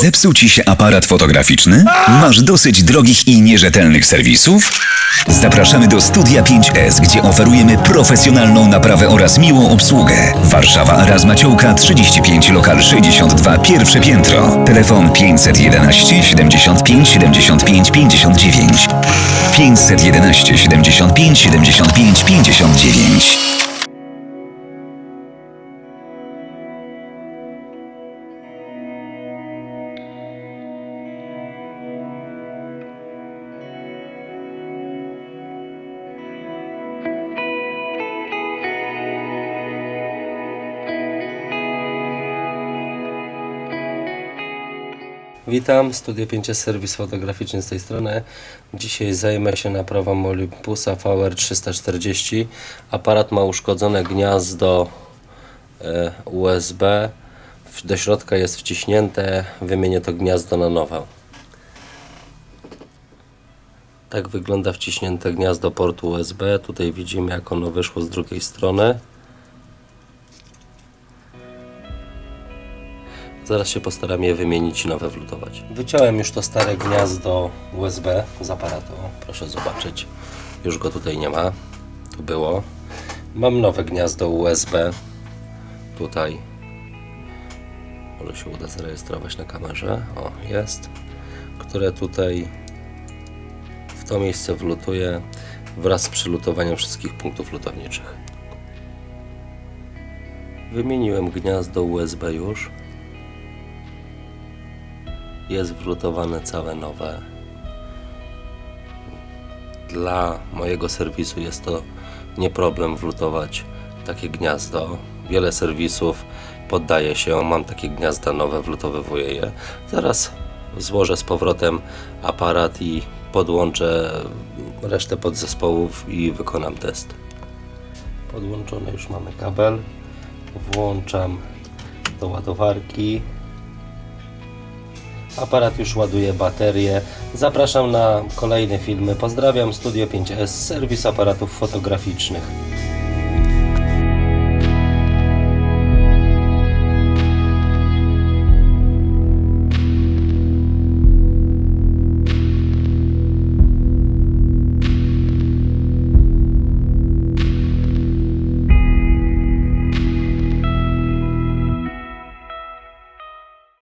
Zepsuł ci się aparat fotograficzny? Masz dosyć drogich i nierzetelnych serwisów? Zapraszamy do Studia 5S, gdzie oferujemy profesjonalną naprawę oraz miłą obsługę. Warszawa Araz Maciołka 35 lokal 62 pierwsze piętro. Telefon 511 75 75 59. 511 75 75 59. Witam, Studio 5 Serwis Fotograficzny z tej strony. Dzisiaj zajmę się naprawą Olympusa VR340. Aparat ma uszkodzone gniazdo e, USB. Do środka jest wciśnięte. Wymienię to gniazdo na nowe. Tak wygląda wciśnięte gniazdo portu USB. Tutaj widzimy jak ono wyszło z drugiej strony. Zaraz się postaram je wymienić i nowe wlutować. Wyciąłem już to stare gniazdo USB z aparatu. Proszę zobaczyć. Już go tutaj nie ma. Tu było. Mam nowe gniazdo USB. Tutaj. Może się uda zarejestrować na kamerze. O, jest. Które tutaj w to miejsce wlutuję wraz z przylutowaniem wszystkich punktów lutowniczych. Wymieniłem gniazdo USB już jest wlutowane całe nowe. Dla mojego serwisu jest to nie problem wlutować takie gniazdo. Wiele serwisów poddaje się, mam takie gniazda nowe, wlutowywuję je. Zaraz złożę z powrotem aparat i podłączę resztę podzespołów i wykonam test. Podłączony już mamy kabel. Włączam do ładowarki. Aparat już ładuje baterię. Zapraszam na kolejne filmy. Pozdrawiam Studio 5S, serwis aparatów fotograficznych.